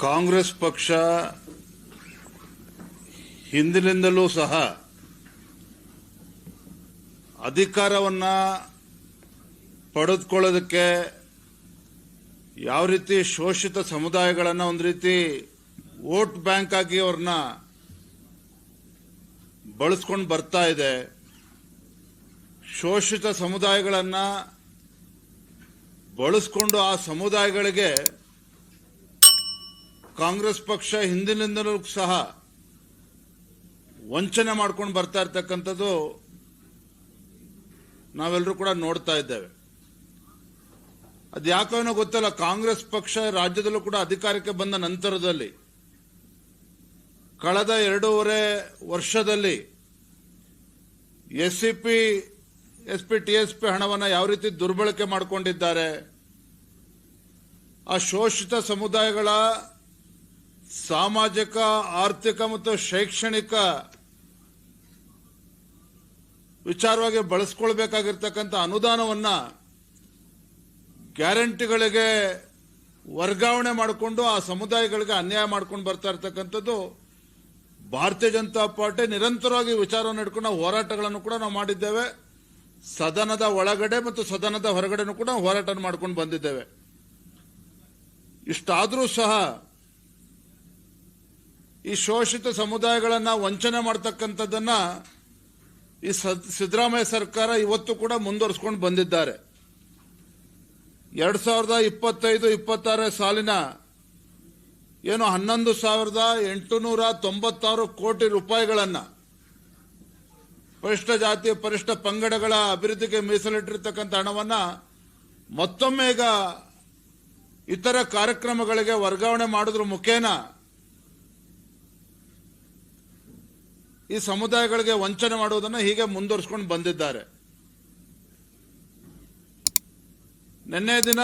ಕಾಂಗ್ರೆಸ್ ಪಕ್ಷ ಹಿಂದಿನಿಂದಲೂ ಸಹ ಅಧಿಕಾರವನ್ನ ಪಡೆದುಕೊಳ್ಳೋದಕ್ಕೆ ಯಾವ ರೀತಿ ಶೋಷಿತ ಸಮುದಾಯಗಳನ್ನು ಒಂದು ರೀತಿ ವೋಟ್ ಬ್ಯಾಂಕ್ ಆಗಿ ಅವ್ರನ್ನ ಬಳಸ್ಕೊಂಡು ಬರ್ತಾ ಇದೆ, ಶೋಷಿತ ಸಮುದಾಯಗಳನ್ನು ಬಳಸ್ಕೊಂಡು ಆ ಸಮುದಾಯಗಳಿಗೆ ಕಾಂಗ್ರೆಸ್ ಪಕ್ಷ ಹಿಂದಿನಿಂದಲೂ ಸಹ ವಂಚನೆ ಮಾಡ್ಕೊಂಡು ಬರ್ತಾ ಇರ್ತಕ್ಕಂಥದ್ದು ನಾವೆಲ್ಲರೂ ಕೂಡ ನೋಡ್ತಾ ಇದ್ದೇವೆ. ಅದು ಗೊತ್ತಲ್ಲ, ಕಾಂಗ್ರೆಸ್ ಪಕ್ಷ ರಾಜ್ಯದಲ್ಲೂ ಕೂಡ ಅಧಿಕಾರಕ್ಕೆ ಬಂದ ನಂತರದಲ್ಲಿ, ಕಳೆದ ಎರಡೂವರೆ ವರ್ಷದಲ್ಲಿ S C P, S P, T S P ಹಣವನ್ನು ಯಾವ ರೀತಿ ದುರ್ಬಳಕೆ ಮಾಡಿಕೊಂಡಿದ್ದಾರೆ, ಆ ಶೋಷಿತ ಸಮುದಾಯಗಳ ಸಾಮಾಜಿಕ, ಆರ್ಥಿಕ ಮತ್ತು ಶೈಕ್ಷಣಿಕ ವಿಚಾರವಾಗಿ ಬಳಸ್ಕೊಳ್ಬೇಕಾಗಿರ್ತಕ್ಕಂಥ ಅನುದಾನವನ್ನ ಗ್ಯಾರಂಟಿಗಳಿಗೆ ವರ್ಗಾವಣೆ ಮಾಡಿಕೊಂಡು ಆ ಸಮುದಾಯಗಳಿಗೆ ಅನ್ಯಾಯ ಮಾಡ್ಕೊಂಡು ಬರ್ತಾ ಇರ್ತಕ್ಕಂಥದ್ದು ಭಾರತೀಯ ಜನತಾ ಪಾರ್ಟಿ ನಿರಂತರವಾಗಿ ವಿಚಾರವನ್ನು ಇಟ್ಕೊಂಡು ಹೋರಾಟಗಳನ್ನು ಕೂಡ ನಾವು ಮಾಡಿದ್ದೇವೆ. ಸದನದ ಒಳಗಡೆ ಮತ್ತು ಸದನದ ಹೊರಗಡೆನೂ ಕೂಡ ಹೋರಾಟ ಮಾಡ್ಕೊಂಡು ಬಂದಿದ್ದೇವೆ. ಇಷ್ಟಾದರೂ ಸಹ ಈ ಶೋಷಿತ ಸಮುದಾಯಗಳನ್ನ ವಂಚನೆ ಮಾಡ್ತಕ್ಕಂಥದ್ದನ್ನ ಈ ಸದ್- ಸಿದ್ದರಾಮಯ್ಯ ಸರ್ಕಾರ ಇವತ್ತು ಕೂಡ ಮುಂದುವರಿಸಿಕೊಂಡು ಬಂದಿದ್ದಾರೆ. ಎರಡ್ ಸಾವಿರದ ಇಪ್ಪತ್ತೈದು ಇಪ್ಪತ್ತಾರ ಸಾಲಿನ ಏನು ಹನ್ನೊಂದು ಸಾವಿರದ ಎಂಟುನೂರ ತೊಂಬತ್ತಾರು ಕೋಟಿ ರೂಪಾಯಿಗಳನ್ನ ಪರಿಷ್ಠ ಜಾತಿ, ಪರಿಷ್ಠ ಪಂಗಡಗಳ ಅಭಿವೃದ್ಧಿಗೆ ಮೀಸಲಿಟ್ಟಿರ್ತಕ್ಕಂಥ ಹಣವನ್ನ ಮತ್ತೊಮ್ಮೆ ಈಗ ಇತರ ಕಾರ್ಯಕ್ರಮಗಳಿಗೆ ವರ್ಗಾವಣೆ ಮಾಡೋದ್ರ ಮುಖೇನ ಈ ಸಮುದಾಯಗಳಿಗೆ ವಂಚನೆ ಮಾಡುವುದನ್ನು ಹೀಗೆ ಮುಂದುವರಿಸ್ಕೊಂಡು ಬಂದಿದ್ದಾರೆ. ನಿನ್ನೆ ದಿನ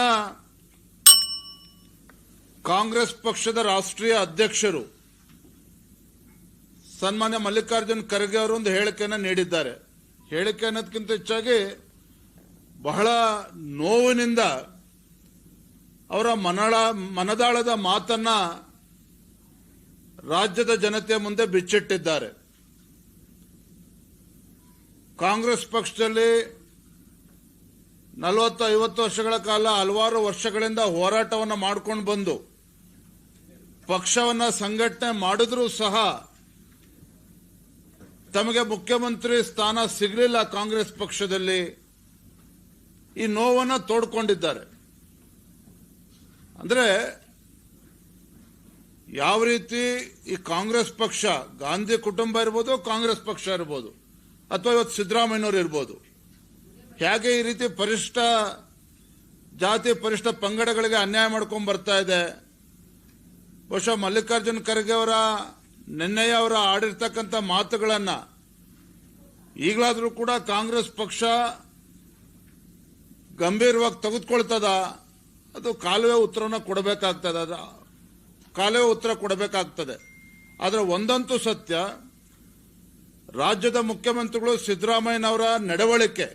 ಕಾಂಗ್ರೆಸ್ ಪಕ್ಷದ ರಾಷ್ಟ್ರೀಯ ಅಧ್ಯಕ್ಷರು ಸನ್ಮಾನ್ಯ ಮಲ್ಲಿಕಾರ್ಜುನ್ ಖರ್ಗೆ ಅವರು ಒಂದು ಹೇಳಿಕೆಯನ್ನು ನೀಡಿದ್ದಾರೆ. ಹೇಳಿಕೆ ಅನ್ನೋದಕ್ಕಿಂತ ಹೆಚ್ಚಾಗಿ ಬಹಳ ನೋವಿನಿಂದ ಅವರ ಮನಳ, ಮನದಾಳದ ಮಾತನ್ನ ರಾಜ್ಯದ ಜನತೆಯ ಮುಂದೆ ಬಿಚ್ಚಿಟ್ಟಿದ್ದಾರೆ. ಕಾಂಗ್ರೆಸ್ ಪಕ್ಷದಲ್ಲಿ ನಲವತ್ತು ಐವತ್ತು ವರ್ಷಗಳ ಕಾಲ ಹಲವಾರು ವರ್ಷಗಳಿಂದ ಹೋರಾಟವನ್ನು ಮಾಡ್ಕೊಂಡು ಬಂದು, ಪಕ್ಷವನ್ನು ಸಂಘಟನೆ ಮಾಡಿದ್ರೂ ಸಹ ತಮಗೆ ಮುಖ್ಯಮಂತ್ರಿ ಸ್ಥಾನ ಸಿಗಲಿಲ್ಲ ಕಾಂಗ್ರೆಸ್ ಪಕ್ಷದಲ್ಲಿ. ಈ ನೋವನ್ನು ತೋಡ್ಕೊಂಡಿದ್ದಾರೆ. ಅಂದರೆ ಯಾವ ರೀತಿ ಈ ಕಾಂಗ್ರೆಸ್ ಪಕ್ಷ, ಗಾಂಧಿ ಕುಟುಂಬ ಇರ್ಬೋದು, ಕಾಂಗ್ರೆಸ್ ಪಕ್ಷ ಇರ್ಬೋದು ಅಥವಾ ಇವತ್ತು ಸಿದ್ದರಾಮಯ್ಯನವರು ಇರ್ಬೋದು. ಹೇಗೆ ಈ ರೀತಿ ಪರಿಷ್ಠ ಜಾತಿ ಪರಿಷ್ಠ ಪಂಗಡಗಳಿಗೆ ಅನ್ಯಾಯ ಮಾಡ್ಕೊಂಡು ಬರ್ತಾ ಇದೆ. ಬಹುಶಃ ಮಲ್ಲಿಕಾರ್ಜುನ್ ಖರ್ಗೆ ಅವರ ನಿನ್ನೆಯ ಅವರ ಆಡಿರ್ತಕ್ಕಂಥ ಮಾತುಗಳನ್ನು ಈಗಲಾದರೂ ಕೂಡ ಕಾಂಗ್ರೆಸ್ ಪಕ್ಷ ಗಂಭೀರವಾಗಿ ತೆಗೆದುಕೊಳ್ತದ. ಅದು ಕಾಲುವೆ ಉತ್ತರವನ್ನು ಕೊಡಬೇಕಾಗ್ತದೆ. ಅದು ಕಾಲುವೆ ಉತ್ತರ ಕೊಡಬೇಕಾಗ್ತದೆ. ಆದರೆ ಒಂದಂತೂ ಸತ್ಯ ರಾಜ್ಯದ ಮುಖ್ಯಮಂತ್ರಿಗಳು ಸಿದ್ದರಾಮಯ್ಯನವರ ನಡವಳಿಕೆ.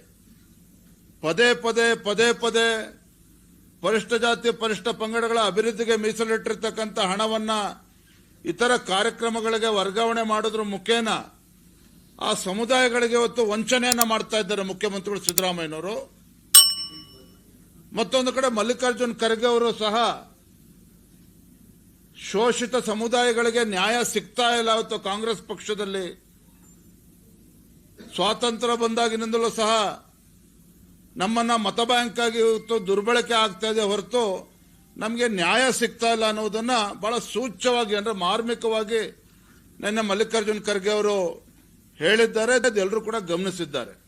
ಪದೇ ಪದೇ ಪದೇ ಪದೇ ಪರಿಷ್ಠ ಜಾತಿ, ಪರಿಷ್ಠ ಪಂಗಡಗಳ ಅಭಿವೃದ್ಧಿಗೆ ಮೀಸಲಿಟ್ಟಿರ್ತಕ್ಕಂಥ ಹಣವನ್ನ ಇತರ ಕಾರ್ಯಕ್ರಮಗಳಿಗೆ ವರ್ಗಾವಣೆ ಮಾಡೋದ್ರ ಮುಖೇನ ಆ ಸಮುದಾಯಗಳಿಗೆ ಇವತ್ತು ವಂಚನೆಯನ್ನ ಮಾಡ್ತಾ ಇದ್ದಾರೆ ಮುಖ್ಯಮಂತ್ರಿಗಳು ಸಿದ್ದರಾಮಯ್ಯನವರು. ಮತ್ತೊಂದು ಕಡೆ ಮಲ್ಲಿಕಾರ್ಜುನ್ ಖರ್ಗೆ ಅವರು ಸಹ ಶೋಷಿತ ಸಮುದಾಯಗಳಿಗೆ ನ್ಯಾಯ ಸಿಗ್ತಾ ಇಲ್ಲ ಇವತ್ತು ಕಾಂಗ್ರೆಸ್ ಪಕ್ಷದಲ್ಲಿ. ಸ್ವಾತಂತ್ರ್ಯ ಬಂದಾಗಿನಿಂದಲೂ ಸಹ ನಮ್ಮನ್ನ ಮತ ಬ್ಯಾಂಕ್ ಆಗಿ ಇವತ್ತು ದುರ್ಬಳಕೆ ಆಗ್ತಾ ಇದೆ ಹೊರತು ನಮಗೆ ನ್ಯಾಯ ಸಿಗ್ತಾ ಇಲ್ಲ ಅನ್ನೋದನ್ನ ಬಹಳ ಸೂಚ್ಯವಾಗಿ ಅಂದ್ರೆ ಮಾರ್ಮಿಕವಾಗಿ ನಿನ್ನೆ ಮಲ್ಲಿಕಾರ್ಜುನ್ ಖರ್ಗೆ ಅವರು ಹೇಳಿದ್ದಾರೆ ಎಲ್ಲರೂ ಕೂಡ ಗಮನಿಸಿದ್ದಾರೆ.